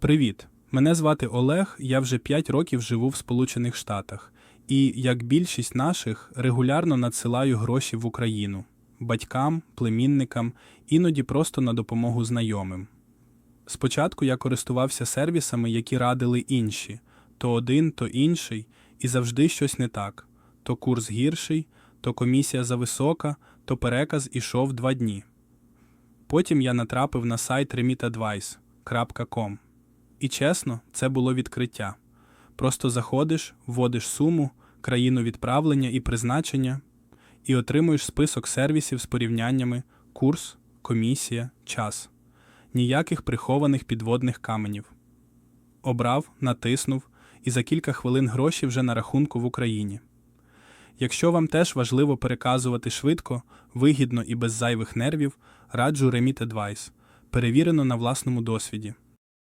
Привіт! Мене звати Олег. Я вже 5 років живу в Сполучених Штатах, і, як більшість наших, регулярно надсилаю гроші в Україну батькам, племінникам, іноді просто на допомогу знайомим. Спочатку я користувався сервісами, які радили інші то один, то інший, і завжди щось не так: то курс гірший, то комісія зависока, то переказ ішов два дні. Потім я натрапив на сайт remitadvice.com. І чесно, це було відкриття. Просто заходиш, вводиш суму, країну відправлення і призначення, і отримуєш список сервісів з порівняннями, курс, комісія, час. Ніяких прихованих підводних каменів. Обрав, натиснув, і за кілька хвилин гроші вже на рахунку в Україні. Якщо вам теж важливо переказувати швидко, вигідно і без зайвих нервів, раджу Remit Advice. Перевірено на власному досвіді.